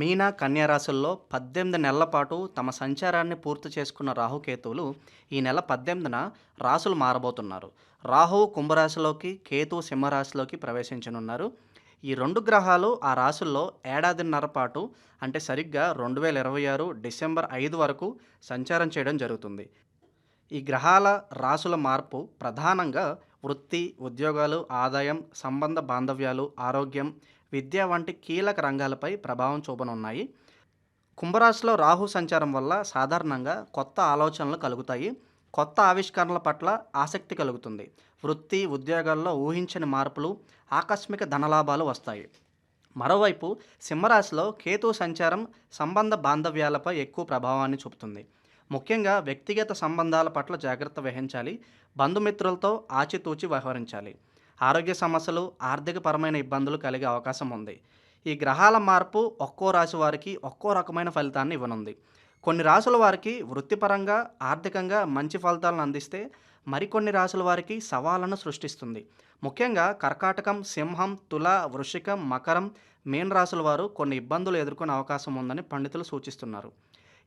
మీనా కన్యా రాశుల్లో పద్దెనిమిది నెలల పాటు తమ సంచారాన్ని పూర్తి చేసుకున్న రాహుకేతువులు ఈ నెల పద్దెనిమిదిన రాసులు మారబోతున్నారు. రాహువు కుంభరాశిలోకి కేతు సింహరాశిలోకి ప్రవేశించనున్నారు. ఈ రెండు గ్రహాలు ఆ రాశుల్లో ఏడాదిన్నర పాటు అంటే సరిగ్గా రెండు వేల ఇరవై ఆరు డిసెంబర్ ఐదు వరకు సంచారం చేయడం జరుగుతుంది. ఈ గ్రహాల రాసుల మార్పు ప్రధానంగా వృత్తి ఉద్యోగాలు ఆదాయం సంబంధ బాంధవ్యాలు ఆరోగ్యం విద్య వంటి కీలక రంగాలపై ప్రభావం చూపనున్నాయి. కుంభరాశిలో రాహు సంచారం వల్ల సాధారణంగా కొత్త ఆలోచనలు కలుగుతాయి. కొత్త ఆవిష్కరణల పట్ల ఆసక్తి కలుగుతుంది. వృత్తి ఉద్యోగాల్లో ఊహించని మార్పులు ఆకస్మిక ధనలాభాలు వస్తాయి. మరోవైపు సింహరాశిలో కేతు సంచారం సంబంధ బాంధవ్యాలపై ఎక్కువ ప్రభావాన్ని చూపుతుంది. ముఖ్యంగా వ్యక్తిగత సంబంధాల పట్ల జాగ్రత్త వహించాలి. బంధుమిత్రులతో ఆచితూచి వ్యవహరించాలి. ఆరోగ్య సమస్యలు ఆర్థికపరమైన ఇబ్బందులు కలిగే అవకాశం ఉంది. ఈ గ్రహాల మార్పు ఒక్కో రాశి వారికి ఒక్కో రకమైన ఫలితాన్ని ఇవ్వనుంది. కొన్ని రాసుల వారికి వృత్తిపరంగా ఆర్థికంగా మంచి ఫలితాలను అందిస్తే మరికొన్ని రాసుల వారికి సవాళ్ళను సృష్టిస్తుంది. ముఖ్యంగా కర్కాటకం సింహం తుల వృషికం మకరం మీన రాసుల వారు కొన్ని ఇబ్బందులు ఎదుర్కొనే అవకాశం ఉందని పండితులు సూచిస్తున్నారు.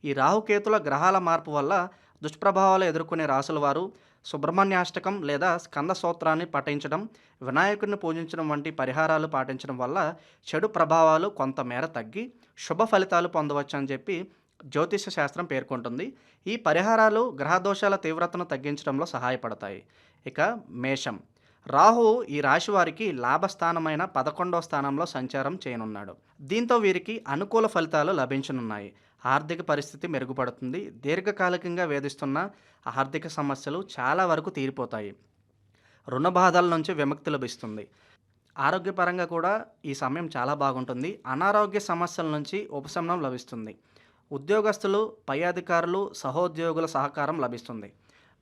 ఈ రాహుకేతుల గ్రహాల మార్పు వల్ల దుష్ప్రభావాలు ఎదుర్కొనే రాసుల వారు సుబ్రహ్మణ్యాష్టకం లేదా స్కంద సూత్రాన్ని పఠించడం వినాయకుడిని పూజించడం వంటి పరిహారాలు పాటించడం వల్ల చెడు ప్రభావాలు కొంతమేర తగ్గి శుభ ఫలితాలు పొందవచ్చు అని చెప్పి జ్యోతిష శాస్త్రం పేర్కొంటుంది. ఈ పరిహారాలు గ్రహదోషాల తీవ్రతను తగ్గించడంలో సహాయపడతాయి. ఇక మేషం. రాహు ఈ రాశి వారికి లాభస్థానమైన పదకొండవ స్థానంలో సంచారం చేయనున్నాడు. దీంతో వీరికి అనుకూల ఫలితాలు లభించనున్నాయి. ఆర్థిక పరిస్థితి మెరుగుపడుతుంది. దీర్ఘకాలికంగా వేధిస్తున్న ఆర్థిక సమస్యలు చాలా వరకు తీరిపోతాయి. రుణ బాధల నుంచి విముక్తి లభిస్తుంది. ఆరోగ్యపరంగా కూడా ఈ సమయం చాలా బాగుంటుంది. అనారోగ్య సమస్యల నుంచి ఉపశమనం లభిస్తుంది. ఉద్యోగస్తులు పై అధికారులు సహోద్యోగుల సహకారం లభిస్తుంది.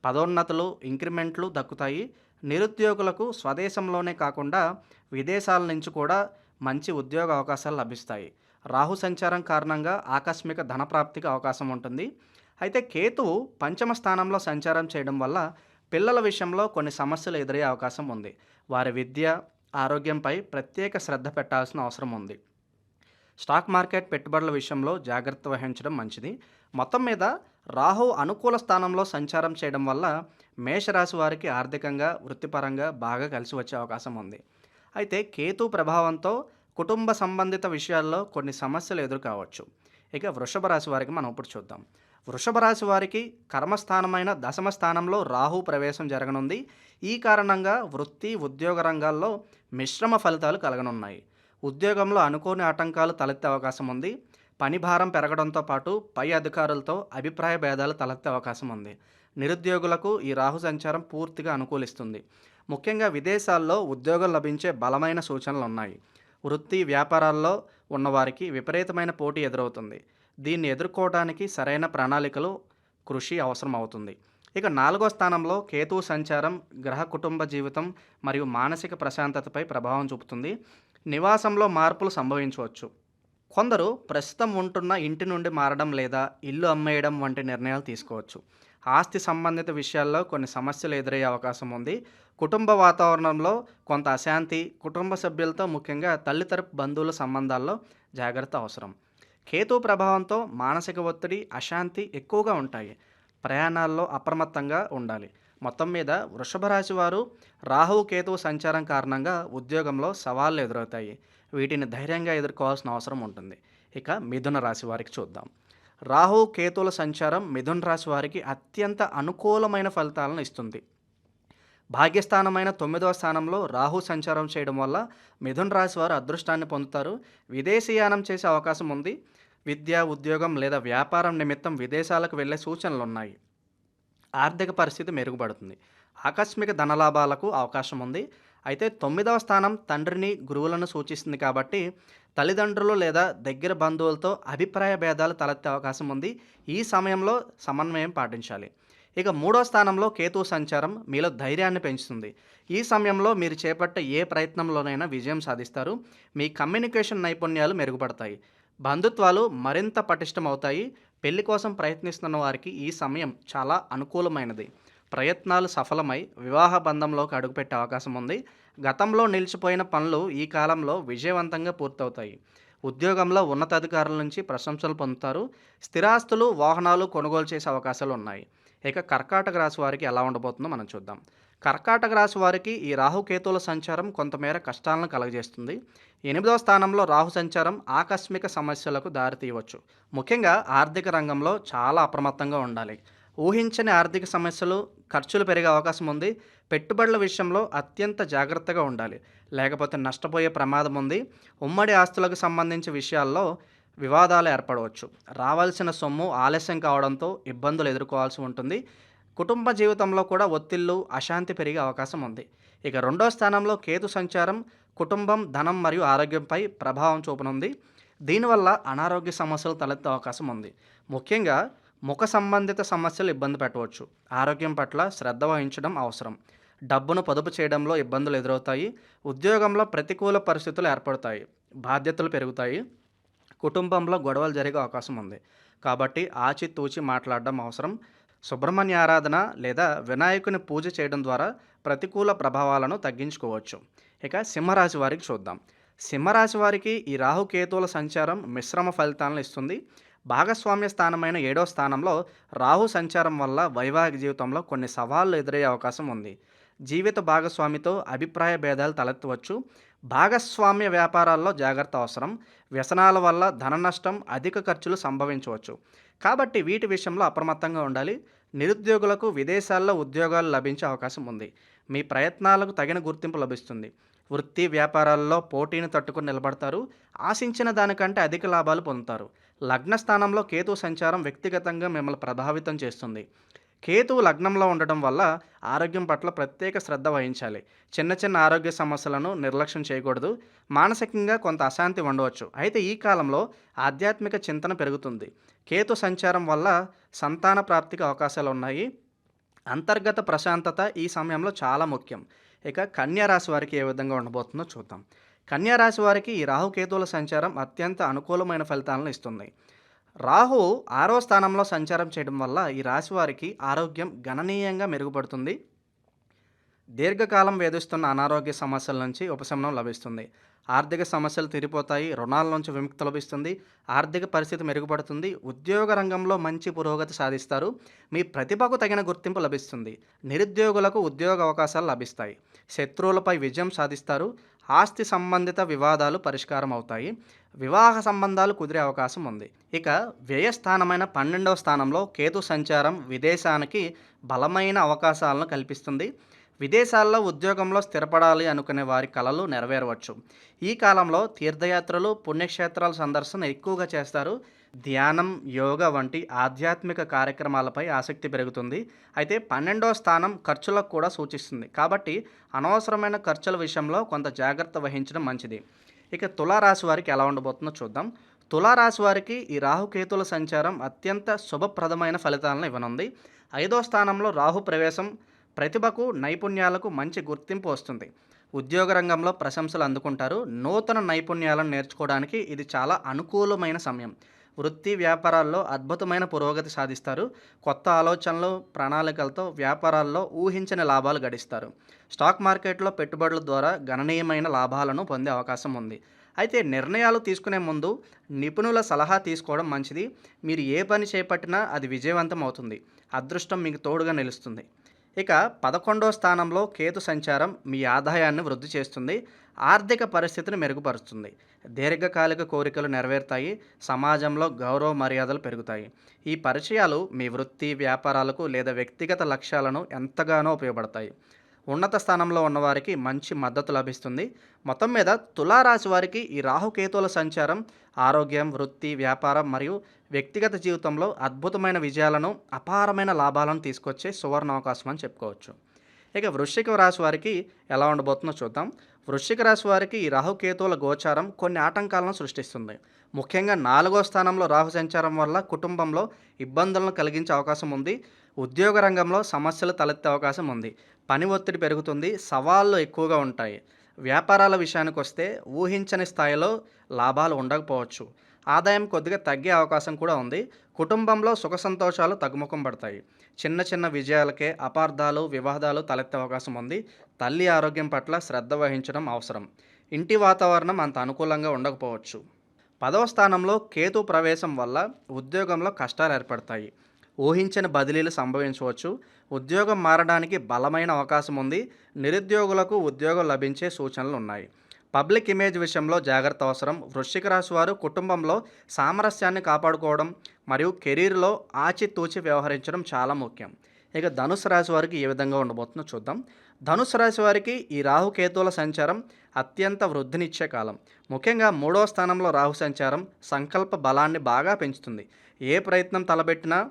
పదోన్నతులు ఇంక్రిమెంట్లు దక్కుతాయి. నిరుద్యోగులకు స్వదేశంలోనే కాకుండా విదేశాల నుంచి కూడా మంచి ఉద్యోగ అవకాశాలు లభిస్తాయి. రాహు సంచారం కారణంగా ఆకస్మిక ధనప్రాప్తికి అవకాశం ఉంటుంది. అయితే కేతువు పంచమ స్థానంలో సంచారం చేయడం వల్ల పిల్లల విషయంలో కొన్ని సమస్యలు ఎదురయ్యే అవకాశం ఉంది. వారి విద్య ఆరోగ్యంపై ప్రత్యేక శ్రద్ధ పెట్టాల్సిన అవసరం ఉంది. స్టాక్ మార్కెట్ పెట్టుబడుల విషయంలో జాగ్రత్త వహించడం మంచిది. మొత్తం మీద రాహు అనుకూల స్థానంలో సంచారం చేయడం వల్ల మేషరాశి వారికి ఆర్థికంగా వృత్తిపరంగా బాగా కలిసి వచ్చే అవకాశం ఉంది. అయితే కేతు ప్రభావంతో కుటుంబ సంబంధిత విషయాల్లో కొన్ని సమస్యలు ఎదుర్కోవచ్చు. ఇక వృషభ రాశి వారికి మనం ఇప్పుడు చూద్దాం. వృషభ రాశి వారికి కర్మస్థానమైన దశమ స్థానంలో రాహు ప్రవేశం జరగనుంది. ఈ కారణంగా వృత్తి ఉద్యోగ రంగాల్లో మిశ్రమ ఫలితాలు కలగనున్నాయి. ఉద్యోగంలో అనుకోని ఆటంకాలు తలెత్తే అవకాశం ఉంది. పని భారం పెరగడంతో పాటు పై అధికారులతో అభిప్రాయ భేదాలు తలెత్తే అవకాశం ఉంది. నిరుద్యోగులకు ఈ రాహు సంచారం పూర్తిగా అనుకూలిస్తుంది. ముఖ్యంగా విదేశాల్లో ఉద్యోగం లభించే బలమైన సూచనలు ఉన్నాయి. వృత్తి వ్యాపారాల్లో ఉన్నవారికి విపరీతమైన పోటీ ఎదురవుతుంది. దీన్ని ఎదుర్కోవడానికి సరైన ప్రణాళికలు కృషి అవసరం అవుతుంది ఇక నాలుగో స్థానంలో కేతు సంచారం గ్రహ కుటుంబ జీవితం మరియు మానసిక ప్రశాంతతపై ప్రభావం చూపుతుంది. నివాసంలో మార్పులు సంభవించవచ్చు. కొందరు ప్రస్తుతం ఉంటున్న ఇంటి నుండి మారడం లేదా ఇల్లు అమ్మేయడం వంటి నిర్ణయాలు తీసుకోవచ్చు. ఆస్తి సంబంధిత విషయాల్లో కొన్ని సమస్యలు ఎదురయ్యే అవకాశం ఉంది. కుటుంబ వాతావరణంలో కొంత అశాంతి కుటుంబ సభ్యులతో ముఖ్యంగా తల్లితరపు బంధువుల సంబంధాల్లో జాగ్రత్త అవసరం. కేతు ప్రభావంతో మానసిక ఒత్తిడి అశాంతి ఎక్కువగా ఉంటాయి. ప్రయాణాల్లో అప్రమత్తంగా ఉండాలి. మొత్తం మీద వృషభ రాశి వారు రాహు కేతువు సంచారం కారణంగా ఉద్యోగంలో సవాళ్ళు ఎదురవుతాయి. వీటిని ధైర్యంగా ఎదుర్కోవాల్సిన అవసరం ఉంటుంది. ఇక మిథున రాశి వారికి చూద్దాం. రాహు కేతుల సంచారం మిథున్ రాశి వారికి అత్యంత అనుకూలమైన ఫలితాలను ఇస్తుంది. భాగ్యస్థానమైన తొమ్మిదవ స్థానంలో రాహు సంచారం చేయడం వల్ల మిథున్ రాశి వారు అదృష్టాన్ని పొందుతారు. విదేశీయానం చేసే అవకాశం ఉంది. విద్య ఉద్యోగం లేదా వ్యాపారం నిమిత్తం విదేశాలకు వెళ్ళే సూచనలు ఉన్నాయి. ఆర్థిక పరిస్థితి మెరుగుపడుతుంది. ఆకస్మిక ధనలాభాలకు అవకాశం ఉంది. అయితే తొమ్మిదవ స్థానం తండ్రిని గురువులను సూచిస్తుంది కాబట్టి తల్లిదండ్రులు లేదా దగ్గర బంధువులతో అభిప్రాయ భేదాలు తలెత్తే అవకాశం ఉంది. ఈ సమయంలో సమన్వయం పాటించాలి. ఇక మూడో స్థానంలో కేతు సంచారం మీలో ధైర్యాన్ని పెంచుతుంది. ఈ సమయంలో మీరు చేపట్టే ఏ ప్రయత్నంలోనైనా విజయం సాధిస్తారు. మీ కమ్యూనికేషన్ నైపుణ్యాలు మెరుగుపడతాయి. బంధుత్వాలు మరింత పటిష్టమవుతాయి. పెళ్ళి కోసం ప్రయత్నిస్తున్న వారికి ఈ సమయం చాలా అనుకూలమైనది. ప్రయత్నాలు సఫలమై వివాహ బంధంలోకి అడుగుపెట్టే అవకాశం ఉంది. గతంలో నిలిచిపోయిన పనులు ఈ కాలంలో విజయవంతంగా పూర్తవుతాయి. ఉద్యోగంలో ఉన్నతాధికారుల నుంచి ప్రశంసలు పొందుతారు. స్థిరాస్తులు వాహనాలు కొనుగోలు చేసే అవకాశాలు ఉన్నాయి. ఇక కర్కాటక రాశి వారికి ఎలా ఉండబోతుందో మనం చూద్దాం. కర్కాటక రాశి వారికి ఈ రాహుకేతువుల సంచారం కొంతమేర కష్టాలను కలగజేస్తుంది. ఎనిమిదవ స్థానంలో రాహు సంచారం ఆకస్మిక సమస్యలకు దారితీయవచ్చు. ముఖ్యంగా ఆర్థిక రంగంలో చాలా అప్రమత్తంగా ఉండాలి. ఊహించని ఆర్థిక సమస్యలు ఖర్చులు పెరిగే అవకాశం ఉంది. పెట్టుబడుల విషయంలో అత్యంత జాగ్రత్తగా ఉండాలి. లేకపోతే నష్టపోయే ప్రమాదం ఉంది. ఉమ్మడి ఆస్తులకు సంబంధించి విషయాల్లో వివాదాలు ఏర్పడవచ్చు. రావాల్సిన సొమ్ము ఆలస్యం కావడంతో ఇబ్బందులు ఎదుర్కోవాల్సి ఉంటుంది. కుటుంబ జీవితంలో కూడా ఒత్తిళ్ళు అశాంతి పెరిగే అవకాశం ఉంది. ఇక రెండో స్థానంలో కేతు సంచారం కుటుంబం ధనం మరియు ఆరోగ్యంపై ప్రభావం చూపనుంది. దీనివల్ల అనారోగ్య సమస్యలు తలెత్తే అవకాశం ఉంది. ముఖ్యంగా ముఖ సంబంధిత సమస్యలు ఇబ్బంది పెట్టవచ్చు. ఆరోగ్యం పట్ల శ్రద్ధ వహించడం అవసరం. డబ్బును పొదుపు చేయడంలో ఇబ్బందులు ఎదురవుతాయి. ఉద్యోగంలో ప్రతికూల పరిస్థితులు ఏర్పడతాయి. బాధ్యతలు పెరుగుతాయి. కుటుంబంలో గొడవలు జరిగే అవకాశం ఉంది. కాబట్టి ఆచితూచి మాట్లాడడం అవసరం. సుబ్రహ్మణ్య ఆరాధన లేదా వినాయకుని పూజ చేయడం ద్వారా ప్రతికూల ప్రభావాలను తగ్గించుకోవచ్చు. ఇక సింహరాశి వారికి చూద్దాం. సింహరాశి వారికి ఈ రాహుకేతువుల సంచారం మిశ్రమ ఫలితాలను ఇస్తుంది. భాగస్వామ్య స్థానమైన ఏడో స్థానంలో రాహు సంచారం వల్ల వైవాహిక జీవితంలో కొన్ని సవాళ్ళు ఎదురయ్యే అవకాశం ఉంది. జీవిత భాగస్వామితో అభిప్రాయ భేదాలు తలెత్తవచ్చు. భాగస్వామ్య వ్యాపారాల్లో జాగ్రత్త అవసరం. వ్యసనాల వల్ల ధన నష్టం అధిక ఖర్చులు సంభవించవచ్చు. కాబట్టి వీటి విషయంలో అప్రమత్తంగా ఉండాలి. నిరుద్యోగులకు విదేశాల్లో ఉద్యోగాలు లభించే అవకాశం ఉంది. మీ ప్రయత్నాలకు తగిన గుర్తింపు లభిస్తుంది. వృత్తి వ్యాపారాల్లో పోటీని తట్టుకుని నిలబడతారు. ఆశించిన దానికంటే అధిక లాభాలు పొందుతారు. లగ్న స్థానంలో కేతు సంచారం వ్యక్తిగతంగా మిమ్మల్ని ప్రభావితం చేస్తుంది. కేతువు లగ్నంలో ఉండడం వల్ల ఆరోగ్యం పట్ల ప్రత్యేక శ్రద్ధ వహించాలి. చిన్న చిన్న ఆరోగ్య సమస్యలను నిర్లక్ష్యం చేయకూడదు. మానసికంగా కొంత అశాంతి ఉండవచ్చు. అయితే ఈ కాలంలో ఆధ్యాత్మిక చింతన పెరుగుతుంది. కేతు సంచారం వల్ల సంతాన ప్రాప్తికి అవకాశాలు ఉన్నాయి. అంతర్గత ప్రశాంతత ఈ సమయంలో చాలా ముఖ్యం. ఇక కన్యా రాశి వారికి ఏ విధంగా ఉండబోతుందో చూద్దాం. కన్యా రాశి వారికి ఈ రాహుకేతువుల సంచారం అత్యంత అనుకూలమైన ఫలితాలను ఇస్తుంది. రాహు ఆరో స్థానంలో సంచారం చేయడం వల్ల ఈ రాశి వారికి ఆరోగ్యం గణనీయంగా మెరుగుపడుతుంది. దీర్ఘకాలం వేధిస్తున్న అనారోగ్య సమస్యల నుంచి ఉపశమనం లభిస్తుంది. ఆర్థిక సమస్యలు తీరిపోతాయి రుణాల నుంచి విముక్తి లభిస్తుంది ఆర్థిక పరిస్థితి మెరుగుపడుతుంది ఉద్యోగ రంగంలో మంచి పురోగతి సాధిస్తారు మీ ప్రతిభకు తగిన గుర్తింపు లభిస్తుంది నిరుద్యోగులకు ఉద్యోగ అవకాశాలు లభిస్తాయి. శత్రువులపై విజయం సాధిస్తారు ఆస్తి సంబంధిత వివాదాలు పరిష్కారం అవుతాయి వివాహ సంబంధాలు కుదిరే అవకాశం ఉంది. ఇక వ్యయస్థానమైన పన్నెండవ స్థానంలో కేతు సంచారం విదేశానికి బలమైన అవకాశాలను కల్పిస్తుంది. విదేశాల్లో ఉద్యోగంలో స్థిరపడాలి అనుకునే వారి కలలు నెరవేరవచ్చు. ఈ కాలంలో తీర్థయాత్రలు పుణ్యక్షేత్రాల సందర్శన ఎక్కువగా చేస్తారు. ధ్యానం యోగ వంటి ఆధ్యాత్మిక కార్యక్రమాలపై ఆసక్తి పెరుగుతుంది. అయితే పన్నెండో స్థానం ఖర్చులకు కూడా సూచిస్తుంది. కాబట్టి అనవసరమైన ఖర్చుల విషయంలో కొంత జాగ్రత్త వహించడం మంచిది. ఇక తులారాశి వారికి ఎలా ఉండబోతుందో చూద్దాం. తులారాశి వారికి ఈ రాహుకేతుల సంచారం అత్యంత శుభప్రదమైన ఫలితాలను ఇవ్వనుంది. ఐదో స్థానంలో రాహు ప్రవేశం ప్రతిభకు నైపుణ్యాలకు మంచి గుర్తింపు వస్తుంది. ఉద్యోగ రంగంలో ప్రశంసలు అందుకుంటారు. నూతన నైపుణ్యాలను నేర్చుకోవడానికి ఇది చాలా అనుకూలమైన సమయం. వృత్తి వ్యాపారాల్లో అద్భుతమైన పురోగతి సాధిస్తారు. కొత్త ఆలోచనలు ప్రణాళికలతో వ్యాపారాల్లో ఊహించని లాభాలు గడిస్తారు. స్టాక్ మార్కెట్లో పెట్టుబడుల ద్వారా గణనీయమైన లాభాలను పొందే అవకాశం ఉంది. అయితే నిర్ణయాలు తీసుకునే ముందు నిపుణుల సలహా తీసుకోవడం మంచిది. మీరు ఏ పని చేపట్టినా అది విజయవంతం అవుతుంది. అదృష్టం మీకు తోడుగా నిలుస్తుంది. ఇక పదకొండో స్థానంలో కేతు సంచారం మీ ఆదాయాన్ని వృద్ధి చేస్తుంది. ఆర్థిక పరిస్థితిని మెరుగుపరుస్తుంది. దీర్ఘకాలిక కోరికలు నెరవేరుతాయి. సమాజంలో గౌరవ మర్యాదలు పెరుగుతాయి. ఈ పరిచయాలు మీ వృత్తి వ్యాపారాలకు లేదా వ్యక్తిగత లక్ష్యాలను ఎంతగానో ఉపయోగపడతాయి. ఉన్నత స్థానంలో ఉన్నవారికి మంచి మద్దతు లభిస్తుంది. మొత్తం మీద తులారాశి వారికి ఈ రాహుకేతువుల సంచారం ఆరోగ్యం వృత్తి వ్యాపారం మరియు వ్యక్తిగత జీవితంలో అద్భుతమైన విజయాలను అపారమైన లాభాలను తీసుకొచ్చే సువర్ణ అవకాశం అని చెప్పుకోవచ్చు. ఇక వృశ్చిక రాశి వారికి ఎలా ఉండబోతుందో చూద్దాం. వృశ్చిక రాశి వారికి ఈ రాహుకేతువుల గోచారం కొన్ని ఆటంకాలను సృష్టిస్తుంది. ముఖ్యంగా నాలుగో స్థానంలో రాహు సంచారం వల్ల కుటుంబంలో ఇబ్బందులను కలిగించే అవకాశం ఉంది. ఉద్యోగ రంగంలో సమస్యలు తలెత్తే అవకాశం ఉంది. పని ఒత్తిడి పెరుగుతుంది. సవాళ్ళు ఎక్కువగా ఉంటాయి. వ్యాపారాల విషయానికి వస్తే ఊహించని స్థాయిలో లాభాలు ఉండకపోవచ్చు. ఆదాయం కొద్దిగా తగ్గే అవకాశం కూడా ఉంది. కుటుంబంలో సుఖ సంతోషాలు తగ్గుముఖం పడతాయి. చిన్న చిన్న విజయాలకే అపార్థాలు వివాదాలు తలెత్తే అవకాశం ఉంది. తల్లి ఆరోగ్యం పట్ల శ్రద్ధ వహించడం అవసరం. ఇంటి వాతావరణం అంత అనుకూలంగా ఉండకపోవచ్చు. పదవ స్థానంలో కేతు ప్రవేశం వల్ల ఉద్యోగంలో కష్టాలు ఏర్పడతాయి. ఊహించని బదిలీలు సంభవించవచ్చు. ఉద్యోగం మారడానికి బలమైన అవకాశం ఉంది. నిరుద్యోగులకు ఉద్యోగం లభించే సూచనలు ఉన్నాయి. పబ్లిక్ ఇమేజ్ విషయంలో జాగ్రత్త అవసరం. వృశ్చిక రాశి వారు కుటుంబంలో సామరస్యాన్ని కాపాడుకోవడం మరియు కెరీర్లో ఆచితూచి వ్యవహరించడం చాలా ముఖ్యం. ఇక ధనుసు రాశి వారికి ఏ విధంగా ఉండబోతుందో చూద్దాం. ధనుసు రాశి వారికి ఈ రాహుకేతువుల సంచారం అత్యంత వృద్ధినిచ్చే కాలం. ముఖ్యంగా మూడవ స్థానంలో రాహు సంచారం సంకల్ప బలాన్ని బాగా పెంచుతుంది. ఏ ప్రయత్నం తలబెట్టినా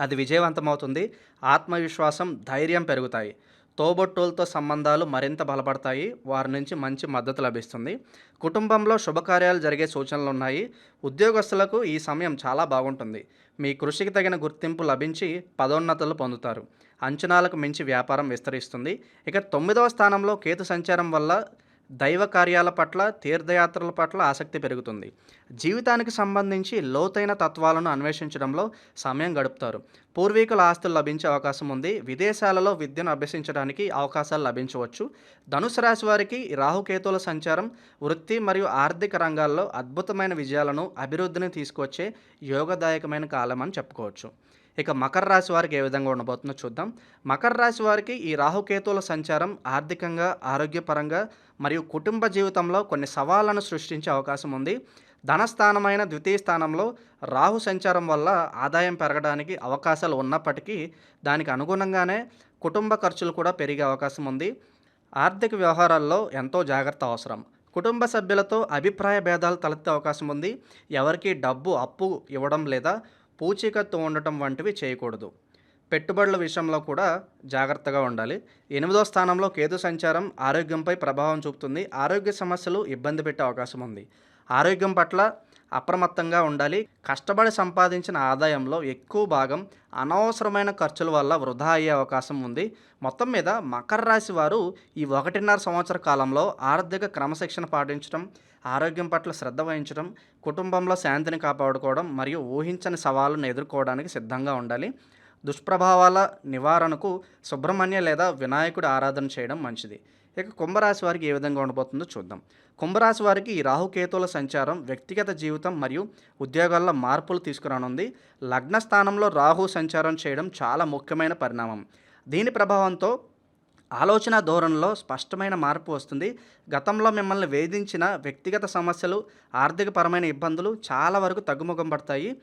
అది విజయవంతమవుతుంది. ఆత్మవిశ్వాసం ధైర్యం పెరుగుతాయి. తోబొట్టులతో సంబంధాలు మరింత బలపడతాయి. వారి నుంచి మంచి మద్దతు లభిస్తుంది. కుటుంబంలో శుభకార్యాలు జరిగే సూచనలు ఉన్నాయి. ఉద్యోగస్తులకు ఈ సమయం చాలా బాగుంటుంది. మీ కృషికి తగిన గుర్తింపు లభించి పదోన్నతులు పొందుతారు. అంచనాలకు మించి వ్యాపారం విస్తరిస్తుంది. ఇక తొమ్మిదవ స్థానంలో కేతు సంచారం వల్ల దైవ కార్యాల పట్ల తీర్థయాత్రల పట్ల ఆసక్తి పెరుగుతుంది. జీవితానికి సంబంధించి లోతైన తత్వాలను అన్వేషించడంలో సమయం గడుపుతారు. పూర్వీకుల ఆస్తులు లభించే అవకాశం ఉంది. విదేశాలలో విద్యను అభ్యసించడానికి అవకాశాలు లభించవచ్చు. ధనుసు రాశి వారికి ఈ రాహుకేతువుల సంచారం వృత్తి మరియు ఆర్థిక రంగాల్లో అద్భుతమైన విజయాలను అభివృద్ధిని తీసుకొచ్చే యోగదాయకమైన కాలం అని చెప్పుకోవచ్చు. ఇక మకర రాశి వారికి ఏ విధంగా ఉండబోతుందో చూద్దాం. మకర రాశి వారికి ఈ రాహుకేతువుల సంచారం ఆర్థికంగా ఆరోగ్యపరంగా మరియు కుటుంబ జీవితంలో కొన్ని సవాళ్ళను సృష్టించే అవకాశం ఉంది. ధనస్థానమైన ద్వితీయ స్థానంలో రాహు సంచారం వల్ల ఆదాయం పెరగడానికి అవకాశాలు ఉన్నప్పటికీ దానికి అనుగుణంగానే కుటుంబ ఖర్చులు కూడా పెరిగే అవకాశం ఉంది. ఆర్థిక వ్యవహారాల్లో ఎంతో జాగ్రత్త అవసరం. కుటుంబ సభ్యులతో అభిప్రాయ భేదాలు తలెత్తే అవకాశం ఉంది. ఎవరికి డబ్బు అప్పు ఇవ్వడం లేదా పూచీకత్తు ఉండటం వంటివి చేయకూడదు. పెట్టుబడుల విషయంలో కూడా జాగ్రత్తగా ఉండాలి. ఎనిమిదో స్థానంలో కేతు సంచారం ఆరోగ్యంపై ప్రభావం చూపుతుంది. ఆరోగ్య సమస్యలు ఇబ్బంది పెట్టే అవకాశం ఉంది. ఆరోగ్యం పట్ల అప్రమత్తంగా ఉండాలి. కష్టపడి సంపాదించిన ఆదాయంలో ఎక్కువ భాగం అనవసరమైన ఖర్చుల వల్ల వృధా అయ్యే అవకాశం ఉంది. మొత్తం మీద మకర రాశి వారు ఈ ఒకటిన్నర సంవత్సర కాలంలో ఆర్థిక క్రమశిక్షణ పాటించడం ఆరోగ్యం పట్ల శ్రద్ధ వహించడం కుటుంబంలో శాంతిని కాపాడుకోవడం మరియు ఊహించని సవాళ్ళను ఎదుర్కోవడానికి సిద్ధంగా ఉండాలి. దుష్ప్రభావాల నివారణకు సుబ్రహ్మణ్య లేదా వినాయకుడి ఆరాధన చేయడం మంచిది. ఇక కుంభరాశి వారికి ఏ విధంగా ఉండబోతుందో చూద్దాం. కుంభరాశి వారికి ఈ రాహుకేతువుల సంచారం వ్యక్తిగత జీవితం మరియు ఉద్యోగాల్లో మార్పులు తీసుకురానుంది. లగ్న స్థానంలో రాహు సంచారం చేయడం చాలా ముఖ్యమైన పరిణామం. దీని ప్రభావంతో ఆలోచన ధోరణిలో స్పష్టమైన మార్పు వస్తుంది. గతంలో మిమ్మల్ని వేధించిన వ్యక్తిగత సమస్యలు ఆర్థికపరమైన ఇబ్బందులు చాలా వరకు తగ్గుముఖం పడతాయి.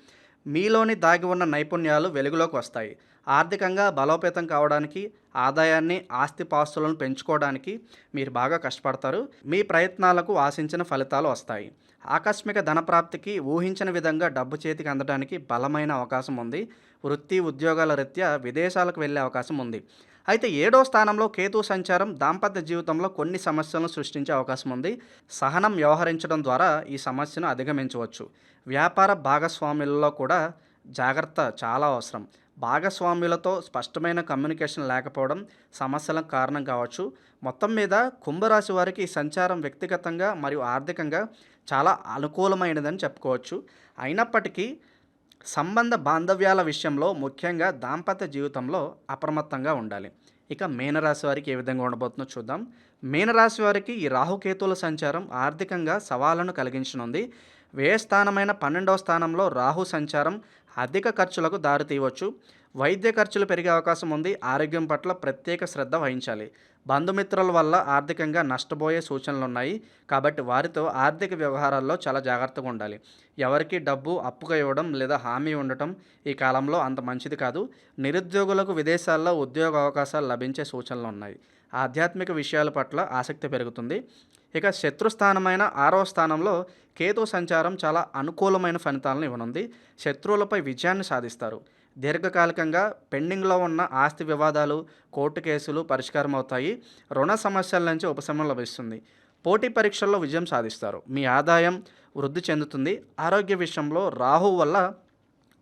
మీలోని దాగి ఉన్న నైపుణ్యాలు వెలుగులోకి వస్తాయి. ఆర్థికంగా బలోపేతం కావడానికి ఆదాయాన్ని ఆస్తి పాస్తులను పెంచుకోవడానికి మీరు బాగా కష్టపడతారు. మీ ప్రయత్నాలకు ఆశించిన ఫలితాలు వస్తాయి. ఆకస్మిక ధనప్రాప్తికి ఊహించిన విధంగా డబ్బు చేతికి అందడానికి బలమైన అవకాశం ఉంది. వృత్తి ఉద్యోగాల రీత్యా విదేశాలకు వెళ్ళే అవకాశం ఉంది. అయితే ఏడో స్థానంలో కేతు సంచారం దాంపత్య జీవితంలో కొన్ని సమస్యలను సృష్టించే అవకాశం ఉంది. సహనం వ్యవహరించడం ద్వారా ఈ సమస్యను అధిగమించవచ్చు. వ్యాపార భాగస్వాములలో కూడా జాగ్రత్త చాలా అవసరం. భాగస్వామ్యులతో స్పష్టమైన కమ్యూనికేషన్ లేకపోవడం సమస్యలకు కారణం కావచ్చు. మొత్తం మీద కుంభరాశి వారికి ఈ సంచారం వ్యక్తిగతంగా మరియు ఆర్థికంగా చాలా అనుకూలమైనదని చెప్పుకోవచ్చు. అయినప్పటికీ సంబంధ బాంధవ్యాల విషయంలో ముఖ్యంగా దాంపత్య జీవితంలో అప్రమత్తంగా ఉండాలి. ఇక మీనరాశి వారికి ఏ విధంగా ఉండబోతుందో చూద్దాం. మీనరాశి వారికి ఈ రాహుకేతువుల సంచారం ఆర్థికంగా సవాళ్ళను కలిగించనుంది. వ్యయస్థానమైన పన్నెండవ స్థానంలో రాహు సంచారం అధిక ఖర్చులకు దారితీయవచ్చు వైద్య ఖర్చులు పెరిగే అవకాశం ఉంది. ఆరోగ్యం పట్ల ప్రత్యేక శ్రద్ధ వహించాలి. బంధుమిత్రుల వల్ల ఆర్థికంగా నష్టపోయే సూచనలు ఉన్నాయి. కాబట్టి వారితో ఆర్థిక వ్యవహారాల్లో చాలా జాగ్రత్తగా ఉండాలి. ఎవరికి డబ్బు అప్పుగా ఇవ్వడం లేదా హామీ ఉండటం ఈ కాలంలో అంత మంచిది కాదు. నిరుద్యోగులకు విదేశాల్లో ఉద్యోగ అవకాశాలు లభించే సూచనలు ఉన్నాయి. ఆధ్యాత్మిక విషయాల పట్ల ఆసక్తి పెరుగుతుంది. ఇక శత్రుస్థానమైన ఆరవ స్థానంలో కేతు సంచారం చాలా అనుకూలమైన ఫలితాలను ఇవ్వనుంది. శత్రువులపై విజయాన్ని సాధిస్తారు. దీర్ఘకాలికంగా పెండింగ్లో ఉన్న ఆస్తి వివాదాలు కోర్టు కేసులు పరిష్కారం అవుతాయి రుణ సమస్యల నుంచి ఉపశమనం లభిస్తుంది. పోటీ పరీక్షల్లో విజయం సాధిస్తారు. మీ ఆదాయం వృద్ధి చెందుతుంది. ఆరోగ్య విషయంలో రాహు వల్ల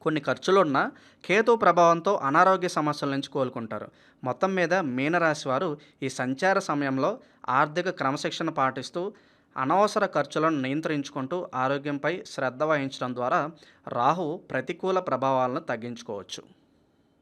కొన్ని ఖర్చులున్న కేతు ప్రభావంతో అనారోగ్య సమస్యల నుంచి కోలుకుంటారు. మొత్తం మీద మీనరాశి వారు ఈ సంచార సమయంలో ఆర్థిక క్రమశిక్షణ పాటిస్తూ అనవసర ఖర్చులను నియంత్రించుకుంటూ ఆరోగ్యంపై శ్రద్ధ వహించడం ద్వారా రాహు ప్రతికూల ప్రభావాలను తగ్గించుకోవచ్చు.